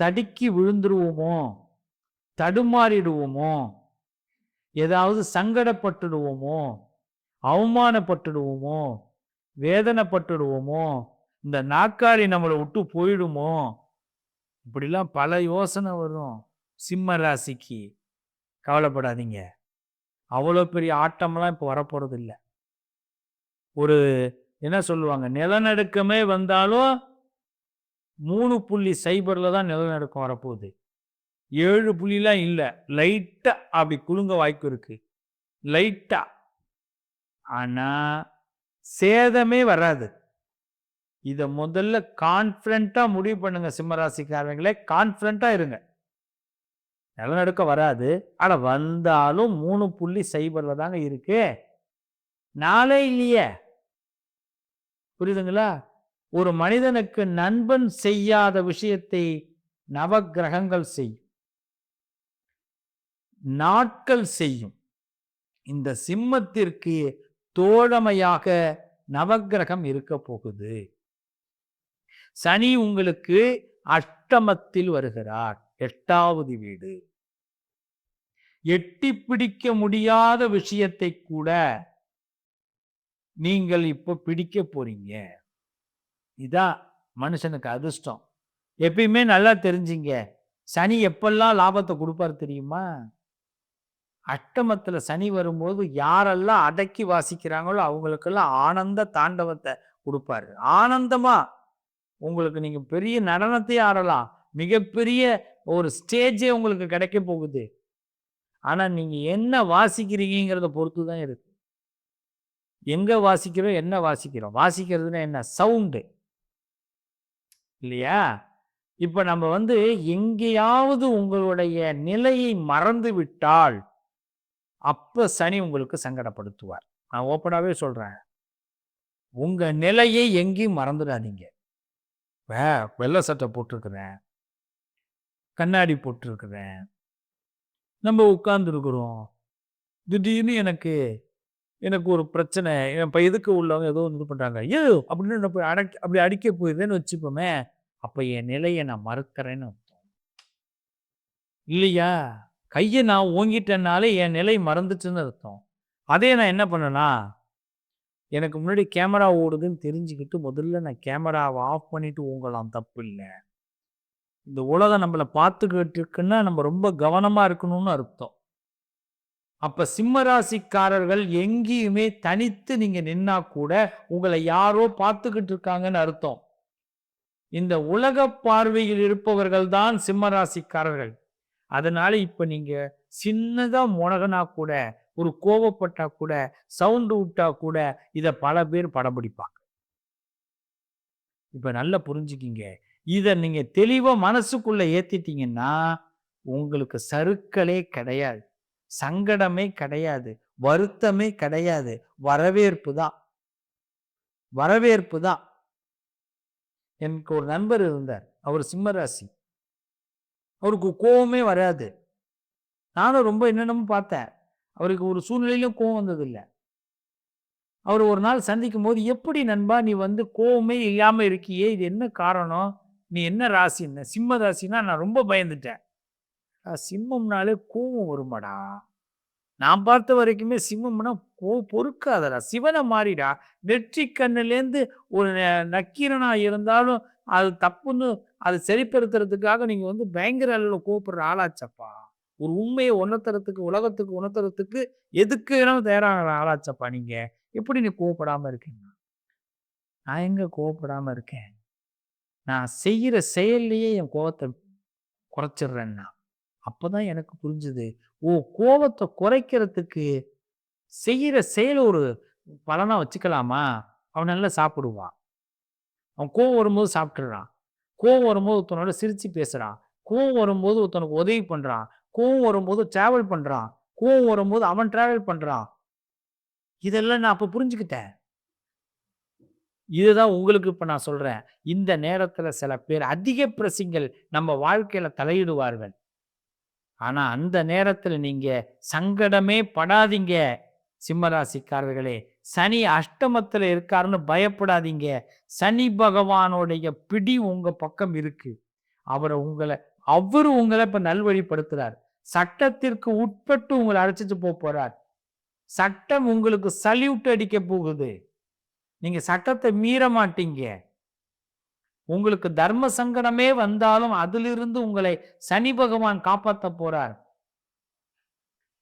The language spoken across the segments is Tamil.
தடுக்கி விழுந்துருவோமோ? தடுமாறிடுவோமோ? ஏதாவது சங்கடப்பட்டுடுவோமோ? அவமானப்பட்டுடுவோமோ? வேதனைப்பட்டுடுவோமோ? இந்த நாக்காளி நம்மளை விட்டு போயிடுமோ? இப்படிலாம் பல யோசனை வரும். சிம்ம ராசிக்கு. கவலைப்படாதீங்க. அவ்வளோ பெரிய ஆட்டம்லாம் இப்போ வரப்போகிறது இல்லை ஒரு என்ன சொல்லுவாங்க? நிலநடுக்கமே வந்தாலும் மூணு புள்ளி சைபரில் தான் நிலநடுக்கம் வரப்போகுது. ஏழு புள்ளிலாம் இல்லை. லைட்டாக அப்படி குலுங்க வாய்ப்பு இருக்குது லைட்டாக ஆனால் சேதமே வராது. இதை முதல்ல கான்ஃபிடண்ட்டாக முடிவு பண்ணுங்கள் சிம்மராசிக்காரங்களே கான்ஃபிடண்ட்டாக இருங்க. நிலநடுக்கம் வராது. ஆனால் வந்தாலும் மூணு புள்ளி சைபரில் தாங்க இருக்கு. நாளே இல்லையே. புரியுதுங்களா? ஒரு மனிதனுக்கு நண்பன் செய்யாத விஷயத்தை நவக்கிரகங்கள் செய்யும். நாட்கள் செய்யும். இந்த சிம்மத்திற்கு தோழமையாக நவக்கிரகம் இருக்க போகுது. சனி உங்களுக்கு அஷ்டமத்தில் வருகிறார். எட்டாவது வீடு. எட்டி பிடிக்க முடியாத விஷயத்தை கூட நீங்கள் இப்போ பிடிக்க போறீங்க. இதான் மனுஷனுக்கு அதிர்ஷ்டம். எப்பயுமே நல்லா தெரிஞ்சிங்க. சனி எப்பெல்லாம் லாபத்தை கொடுப்பாரு தெரியுமா? அஷ்டமத்தில் சனி வரும்போது யாரெல்லாம் அடக்கி வாசிக்கிறாங்களோ அவங்களுக்கெல்லாம் ஆனந்த தாண்டவத்தை கொடுப்பாரு. ஆனந்தமா உங்களுக்கு நீங்கள் பெரிய நடனத்தையே ஆடலாம். மிகப்பெரிய ஒரு ஸ்டேஜே உங்களுக்கு கிடைக்க போகுது. ஆனால் நீங்கள் என்ன வாசிக்கிறீங்கிறத பொறுத்து தான் இருக்கு. எங்கே வாசிக்கிறோம் என்ன வாசிக்கிறோம்? வாசிக்கிறதுனா என்ன? சவுண்டு. இல்லையா? இப்ப நம்ம வந்து எங்கேயாவது உங்களுடைய நிலையை மறந்து விட்டால் அப்ப சனி உங்களுக்கு சங்கடப்படுத்துவார். நான் ஓப்பனாகவே சொல்றேன். உங்க நிலையை எங்கேயும் மறந்துடாதீங்க. வே வெள்ளை சட்டை போட்டிருக்கிறேன். கண்ணாடி போட்டிருக்கிறேன். நம்ம உட்கார்ந்துருக்குறோம். திடீர்னு எனக்கு எனக்கு ஒரு பிரச்சனை என் எதுக்கு உள்ளவங்க ஏதோ இது பண்ணுறாங்க ஐயோ அப்படின்னு நான் போய் அடக்க அப்படி அடிக்க போயிருந்தேன்னு வச்சுப்போமே அப்போ என் நிலையை நான் மறுக்கிறேன்னு அர்த்தம். இல்லையா? கையை நான் ஓங்கிட்டேனாலே என் நிலை மறந்துச்சுன்னு அர்த்தம். அதே நான் என்ன பண்ணேன்னா எனக்கு முன்னாடி கேமரா ஓடுதுன்னு தெரிஞ்சுக்கிட்டு முதல்ல நான் கேமராவை ஆஃப் பண்ணிட்டு ஓங்கலாம் தப்பு இல்லை. இந்த உலகம் நம்மளை பார்த்துக்கிட்டு இருக்குன்னா நம்ம ரொம்ப கவனமாக இருக்கணும்னு அர்த்தம். அப்ப சிம்மராசிக்காரர்கள் எங்கேயுமே தனித்து நீங்க நின்னா கூட உங்களை யாரோ பார்த்துக்கிட்டு இருக்காங்கன்னு அர்த்தம். இந்த உலக பார்வையில் இருப்பவர்கள் தான் சிம்மராசிக்காரர்கள். அதனால இப்ப நீங்க சின்னதா முனகனா கூட ஒரு கோவப்பட்டா கூட சவுண்டு விட்டா கூட இதை பல பேர் படம் பிடிப்பாங்க. இப்ப நல்லா புரிஞ்சுக்கிங்க. இதை நீங்க தெளிவா மனசுக்குள்ள ஏத்திட்டீங்கன்னா உங்களுக்கு சருக்களே கிடையாது. சங்கடமே கிடையாது வருத்தமே கிடையாது. வரவேற்பு தான். வரவேற்பு தான். எனக்கு ஒரு நண்பர் இருந்தார். அவர் சிம்மராசி. அவருக்கு கோவமே வராது. நானும் ரொம்ப என்னென்னமோ பார்த்தேன். அவருக்கு ஒரு சூழ்நிலையிலும் கோவம் வந்ததில்லை. அவர் ஒரு நாள் சந்திக்கும் போது எப்படி நண்பா நீ வந்து கோவமே இல்லாமல் இருக்கியே? இது என்ன காரணம்? நீ என்ன ராசின்னு? சிம்ம ராசின்னா நான் ரொம்ப பயந்துட்டேன். சிம்மம்னாலே கோவம் வருமாடா? நான் பார்த்த வரைக்குமே சிம்மம்னா கோ பொறுக்காதடா. சிவனை மாறிடா. வெற்றி கண்ணுலேருந்து ஒரு நக்கீரனா இருந்தாலும் அது தப்புன்னு அதை சரிப்படுத்துறதுக்காக நீங்கள் வந்து பயங்கர அளவில் கோப்படுற ஆளாச்சப்பா. ஒரு உண்மையை உணர்த்துறதுக்கு உலகத்துக்கு உணர்த்துறதுக்கு எதுக்கு வேணாலும் தயாராக ஆளாச்சப்பா நீங்க. எப்படி நீ கோவப்படாமல் இருக்கீங்க நான் எங்கே கோவப்படாமல் இருக்கேன்? நான் செய்கிற செயல்லையே என் கோவத்தை குறைச்சிடுறேன்னா அப்பதான் எனக்கு புரிஞ்சுது. ஓ! கோபத்தை குறைக்கிறதுக்கு செய்கிற செயல் ஒரு பலனா வச்சுக்கலாமா? அவன் நல்லா சாப்பிடுவான் அவன் கோவம் வரும்போது சாப்பிட்டுறான். கோவம் வரும்போது ஒருத்தனோட சிரித்து பேசுகிறான் கோவம் வரும்போது ஒருத்தனுக்கு உதவி பண்ணுறான் கோவம் வரும்போது ட்ராவல் பண்ணுறான் கோவம் வரும்போது அவன் ட்ராவல் பண்ணுறான் இதெல்லாம் நான் அப்போ புரிஞ்சுக்கிட்டேன். இதுதான் உங்களுக்கு இப்போ நான் சொல்கிறேன் இந்த நேரத்தில் சில பேர் அதிக பிரசிங்கள் நம்ம வாழ்க்கையில் தலையிடுவார்கள். ஆனா அந்த நேரத்துல நீங்க சங்கடமே படாதீங்க சிம்மராசிக்காரர்களே. சனி அஷ்டமத்துல இருக்காருன்னு பயப்படாதீங்க. சனி பகவானுடைய பிடி உங்க பக்கம் இருக்கு. அவரை உங்களை அவரு உங்களை இப்ப நல்வழிப்படுத்துறார். சட்டத்திற்கு உட்பட்டு உங்களை அழைச்சிட்டு போக போறார். சட்டம் உங்களுக்கு சல்யூட் அடிக்க போகுது. நீங்க சட்டத்தை மீற மாட்டீங்க. உங்களுக்கு தர்ம சங்கடமே வந்தாலும் அதிலிருந்து உங்களை சனி பகவான் காப்பாற்ற போறார்.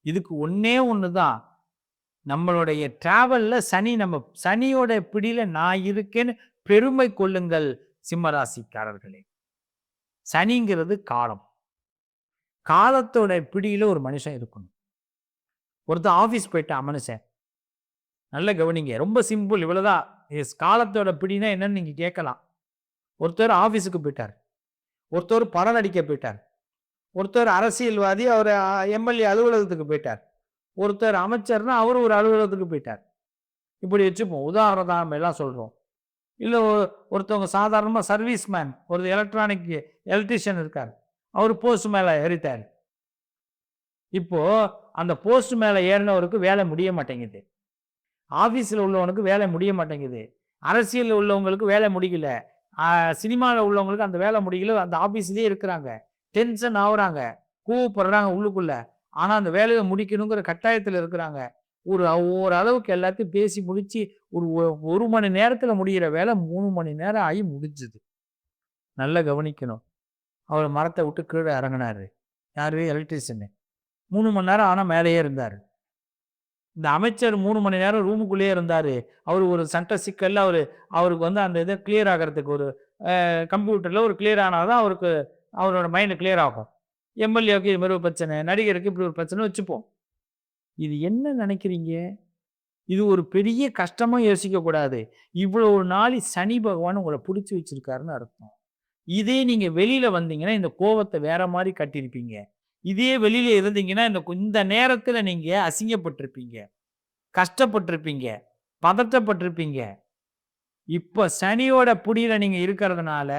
இதுக்கு ஒன்னே ஒண்ணுதான். நம்மளுடைய டிராவல்ல சனி நம்ம சனியோட பிடியில நான் இருக்கேன்னு பெருமை கொள்ளுங்கள் சிம்மராசிக்காரர்களே. சனிங்கிறது காலம். காலத்தோட பிடியில ஒரு மனுஷன் இருக்கணும். ஒருத்தர் ஆஃபீஸ் போயிட்டான் மனுஷன். நல்ல கவனிங்க. ரொம்ப சிம்பிள் இவ்வளோதான் எஸ் காலத்தோட பிடினா என்னன்னு நீங்கள் கேட்கலாம். ஒருத்தர் ஆஃபீஸுக்கு போயிட்டார். ஒருத்தர் படம் நடிக்க போயிட்டார். ஒருத்தர் அரசியல்வாதி அவர் எம்எல்ஏ அலுவலகத்துக்கு போயிட்டார். ஒருத்தர் அமைச்சர்னா அவர் ஒரு அலுவலகத்துக்கு போயிட்டார். இப்படி வச்சுப்போம். உதாரணம் நம்ம எல்லாம் சொல்கிறோம் இல்லை ஒருத்தவங்க சாதாரணமாக சர்வீஸ் மேன் ஒரு எலக்ட்ரானிக் எலக்ட்ரிஷியன் இருக்கார். அவர் போஸ்ட் மேலே ஏறித்தார் இப்போது அந்த போஸ்ட் மேலே ஏறினவருக்கு வேலை முடிய மாட்டேங்குது. ஆஃபீஸில் உள்ளவனுக்கு வேலை முடிய மாட்டேங்குது. அரசியலில் உள்ளவங்களுக்கு வேலை முடியல சினிமாவில் உள்ளவங்களுக்கு அந்த வேலை முடியல அந்த ஆஃபீஸ்லேயே இருக்கிறாங்க. டென்ஷன் ஆகுறாங்க கூப்பிட்றாங்க உள்ளுக்குள்ள. ஆனால் அந்த வேலையை முடிக்கணுங்கிற கட்டாயத்தில் இருக்கிறாங்க. ஒரு ஓரளவுக்கு எல்லாத்தையும் பேசி முடிச்சு ஒரு ஒரு மணி நேரத்தில் முடிகிற வேலை மூணு மணி நேரம் ஆகி முடிஞ்சுது. நல்லா கவனிக்கணும். அவர் மரத்தை விட்டு கீழே இறங்கினாரு. யார்? எலக்ட்ரிஷியனு. மூணு மணி நேரம் ஆனால் மேலேயே இருந்தார். இந்த அமைச்சர் மூணு மணி நேரம் ரூமுக்குள்ளேயே இருந்தார். அவர் ஒரு சட்ட சிக்கலில் அவர் அவருக்கு வந்து அந்த இதை கிளியர் ஆகிறதுக்கு ஒரு கம்ப்யூட்டரில் ஒரு கிளியர் ஆனால் தான் அவருக்கு அவரோட மைண்டு கிளியர் ஆகும். எம்எல்ஏவுக்கு இது மாதிரி ஒரு பிரச்சனை நடிகருக்கு இப்படி ஒரு பிரச்சனை வச்சுப்போம். இது என்ன நினைக்கிறீங்க? இது ஒரு பெரிய கஷ்டமாக யோசிக்கக்கூடாது இவ்வளோ நாள் நாளி சனி பகவான் உங்களை பிடிச்சி வச்சிருக்காருன்னு அர்த்தம். இதே நீங்கள் வெளியில் வந்தீங்கன்னா இந்த கோவத்தை வேற மாதிரி கட்டியிருப்பீங்க. இதே வெளியில் இருந்தீங்கன்னா இந்த இந்த நேரத்தில் நீங்கள் அசிங்கப்பட்டிருப்பீங்க. கஷ்டப்பட்டிருப்பீங்க. பதட்டப்பட்டிருப்பீங்க. இப்போ சனியோட புடியில் நீங்கள் இருக்கிறதுனால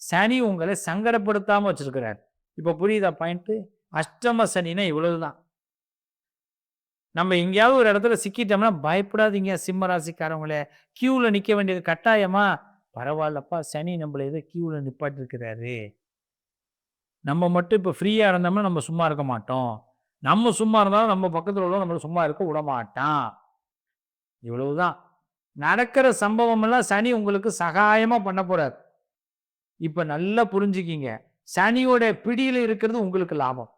சனி உங்களை சங்கடப்படுத்தாமல் வச்சிருக்கிறார். இப்போ புரியுதா பாயிண்ட்டு? அஷ்டம சனினா இவ்வளவுதான். நம்ம எங்கேயாவது ஒரு இடத்துல சிக்கிட்டோம்னா பயப்படாதீங்க. சிம்ம ராசிக்காரவங்களே கியூவில் நிற்க வேண்டியது கட்டாயமா? பரவாயில்லப்பா சனி நம்மளை ஏதோ கியூவில் நிப்பாட்டிருக்கிறாரு. நம்ம மட்டும் இப்போ ஃப்ரீயாக இருந்தோம்னா நம்ம சும்மா இருக்க மாட்டோம். நம்ம சும்மா இருந்தாலும் நம்ம பக்கத்தில் உள்ள நம்மளை சும்மா இருக்க விட மாட்டான். இவ்வளவுதான். நடக்கிற சம்பவம் எல்லாம் சனி உங்களுக்கு சகாயமாக பண்ண போறார். இப்போ நல்லா புரிஞ்சுக்கிங்க. சனியோட பிடியில் இருக்கிறது உங்களுக்கு லாபம்.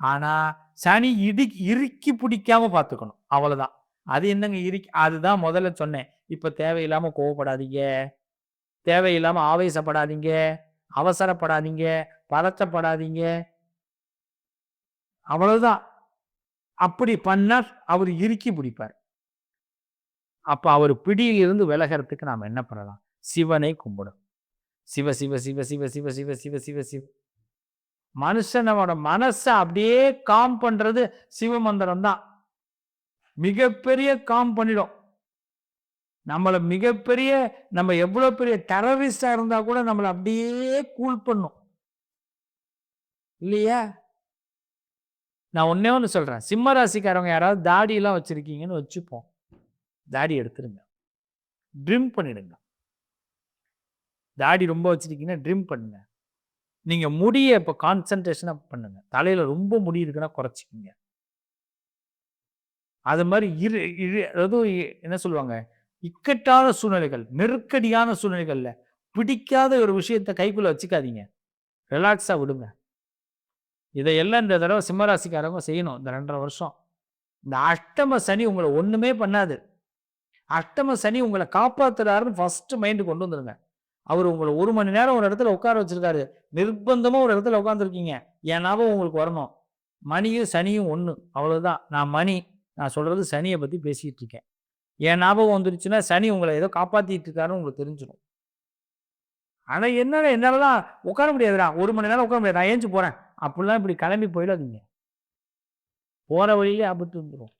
ஆனால் சனி இடி இறுக்கி பிடிக்காம பார்த்துக்கணும். அவ்வளோதான் அது என்னங்க இறுக்கி? அதுதான் முதல்ல சொன்னேன். இப்போ தேவையில்லாமல் கோவப்படாதீங்க. தேவையில்லாமல் ஆவேசப்படாதீங்க. அவசரப்படாதீங்க பதற்றப்படாதீங்க. அவ்வளவுதான். அப்படி பண்ணா அவர் இறுக்கி பிடிப்பார். அப்ப அவர் பிடியில் இருந்து விலகிறதுக்கு நாம் என்ன பண்ணலாம்? சிவனை கும்பிடும் சிவ சிவ சிவ சிவ சிவ சிவ சிவ சிவ சிவ. மனுஷனோட மனசை அப்படியே காம் பண்றது சிவமந்திரம் தான் மிகப்பெரிய காம் பண்ணிடும். நம்மளை மிகப்பெரிய நம்ம எவ்வளோ பெரிய டெரரிஸ்டாக இருந்தால் கூட நம்மளை அப்படியே கூல் பண்ணும். இல்லையா? நான் ஒன்னே ஒன்று சொல்கிறேன் சிம்ம ராசிக்காரவங்க யாராவது தாடியெல்லாம் வச்சுருக்கீங்கன்னு வச்சுப்போம். தாடி எடுத்துருங்க. ட்ரிம் பண்ணிடுங்க. தாடி ரொம்ப வச்சுருக்கீங்கன்னா ட்ரிம் பண்ணுங்க. நீங்கள் முடியை இப்போ கான்சன்ட்ரேஷனாக பண்ணுங்க. தலையில் ரொம்ப முடி இருக்குன்னா குறைச்சிக்கிங்க. அது மாதிரி இரு இரு அதாவது என்ன சொல்லுவாங்க? இக்கட்டான சூழ்நிலைகள் நெருக்கடியான சூழ்நிலைகளில் பிடிக்காத ஒரு விஷயத்த கைக்குள்ளே வச்சுக்காதீங்க. ரிலாக்ஸாக விடுங்க. இதையெல்லாம் இந்த தடவை சிம்மராசிக்காரங்க செய்யணும். இந்த ரெண்டரை வருஷம். இந்த அஷ்டம சனி உங்களை ஒன்றுமே பண்ணாது. அஷ்டம சனி உங்களை காப்பாற்றுறாருன்னு ஃபஸ்ட்டு மைண்டு கொண்டு வந்துடுங்க அவர் உங்களை ஒரு மணி நேரம் ஒரு இடத்துல உட்கார வச்சிருக்காரு. நிர்பந்தமாக ஒரு இடத்துல உட்காந்துருக்கீங்க என் ஞாபகம் உங்களுக்கு வரணும். மணியும் சனியும் ஒன்று அவ்வளோதான் நான் மணி நான் சொல்கிறது சனியை பற்றி பேசிகிட்டு இருக்கேன். என் ஞாபகம் வந்துருச்சுன்னா சனி உங்களை ஏதோ காப்பாற்றிட்டு இருக்காருன்னு உங்களுக்கு தெரிஞ்சிடும் ஆனால் என்ன என்னாலலாம் உட்கார முடியாதுடா. ஒரு மணி நேரம் உட்கார முடியாது. நான் ஏஞ்சி போகிறேன் அப்படிலாம் இப்படி கிளம்பி போயிடாதீங்க. போகிற வழியிலே ஆபத்து வந்துடும்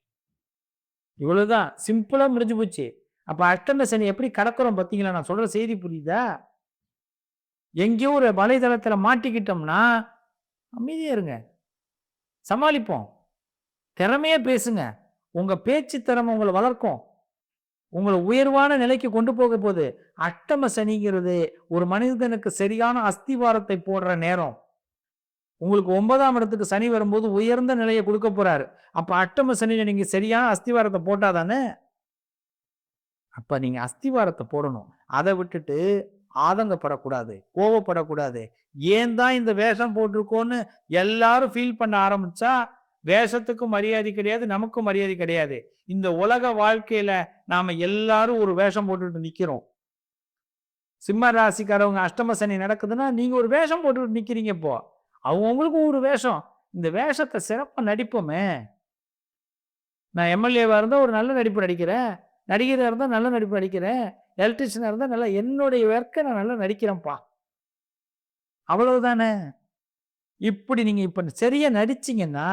இவ்வளோதான் சிம்பிளாக முடிஞ்சு போச்சு. அப்போ அஷ்டம சனி எப்படி கடக்கிறோம் பார்த்தீங்களா? நான் சொல்கிற செய்தி புரியுதா? எங்கேயோ ஒரு வலைதளத்தில் மாட்டிக்கிட்டோம்னா அமைதியாக இருங்க. சமாளிப்போம். திறமையே பேசுங்க. உங்கள் பேச்சு திறமை உங்களை வளர்க்கும். உங்களை உயர்வான நிலைக்கு கொண்டு போக போகுது அஷ்டம சனிங்கிறது ஒரு மனிதனுக்கு சரியான அஸ்திவாரத்தை போடுற நேரம். உங்களுக்கு ஒன்பதாம் இடத்துக்கு சனி வரும்போது உயர்ந்த நிலையை கொடுக்க போறாரு. அப்ப அட்டம சனியில நீங்க சரியான அஸ்திவாரத்தை போட்டாதானே அப்ப நீங்க அஸ்திவாரத்தை போடணும். அதை விட்டுட்டு ஆதங்கப்படக்கூடாது கோவப்படக்கூடாது. ஏன் தான் இந்த வேஷம் போட்டிருக்கோன்னு எல்லாரும் ஃபீல் பண்ண ஆரம்பிச்சா வேஷத்துக்கும் மரியாதை கிடையாது நமக்கும் மரியாதை கிடையாது. இந்த உலக வாழ்க்கையில நாம எல்லாரும் ஒரு வேஷம் போட்டுட்டு நிக்கிறோம். சிம்ம ராசிக்காரவங்க அஷ்டம சனி நடக்குதுன்னா நீங்க ஒரு வேஷம் போட்டுட்டு நிக்கிறீங்க இப்போ. அவங்கவுங்களுக்கும் ஒரு வேஷம். இந்த வேஷத்தை சிறப்பாக நடிப்போமே. நான் எம்எல்ஏவாக இருந்தால் ஒரு நல்ல நடிப்பு நடிக்கிறேன். நடிகராக இருந்தால் நல்ல நடிப்பு நடிக்கிறேன். எலக்ட்ரிஷியனாக இருந்தால் நல்லா என்னுடைய ஒர்க்கை நான் நல்லா நடிக்கிறேன்ப்பா. அவ்வளவுதானே? இப்படி நீங்கள் இப்போ சரியாக நடிச்சிங்கன்னா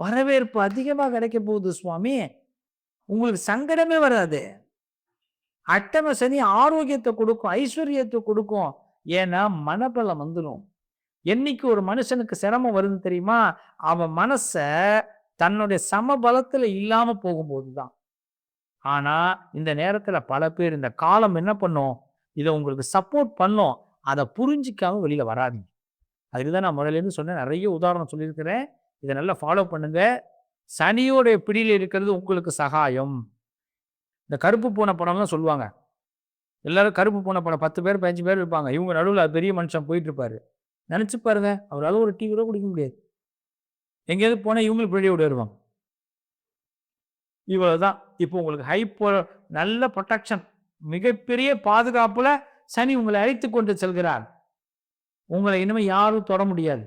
வரவேற்பு அதிகமாக கிடைக்க போகுது சுவாமி. உங்களுக்கு சங்கடமே வராது. அட்டம சனி ஆரோக்கியத்தை கொடுக்கும் ஐஸ்வர்யத்தை கொடுக்கும். ஏன்னா மனபலம் வந்துடும் என்னைக்கு ஒரு மனுஷனுக்கு சிரமம் வருதுன்னு தெரியுமா? அவன் மனசை தன்னுடைய சமபலத்தில் இல்லாமல் போகும்போது தான் ஆனால் இந்த நேரத்தில் பல பேர் இந்த காலம் என்ன பண்ணும்? இதை உங்களுக்கு சப்போர்ட் பண்ணும். அதை புரிஞ்சிக்காம வெளியில் வராதிங்க. அதுக்கு தான் நான் முதலேருந்து சொன்னேன் நிறைய உதாரணம் சொல்லியிருக்கிறேன். இதை நல்லா ஃபாலோ பண்ணுங்க. சனியோடைய பிடியில் இருக்கிறது உங்களுக்கு சகாயம். இந்த கருப்பு பூனை படம்லாம் சொல்லுவாங்க. எல்லாரும் கருப்பு பூனை படம் பத்து பேர் பதினஞ்சு பேர் இருப்பாங்க. இவங்க நடுவில் பெரிய மனுஷன் போயிட்டு இருப்பாரு நினச்சி பாருங்க அவரால் ஒரு டீ கூட குடிக்க முடியாது. எங்கேயாவது போனால் இவங்களுக்கு பின்னாடி விட வருவாங்க இவ்வளவுதான். இப்போ உங்களுக்கு ஹைப்போ நல்ல ப்ரொடெக்ஷன் மிகப்பெரிய பாதுகாப்புல சனி உங்களை அழைத்து கொண்டு செல்கிறார். உங்களை இனிமேல் யாரும் தொட முடியாது.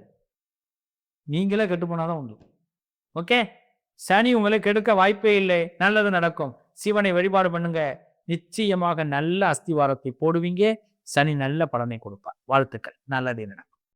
நீங்களே கெட்டு போனாதான் உண்டு. ஓகே சனி உங்களை கெடுக்க வாய்ப்பே இல்லை. நல்லது நடக்கும். சிவனை வழிபாடு பண்ணுங்க. நிச்சயமாக நல்ல அஸ்திவாரத்தை போடுவீங்க. சனி நல்ல பலனை கொடுப்பார். வாழ்த்துக்கள். நல்லது நடக்கும்.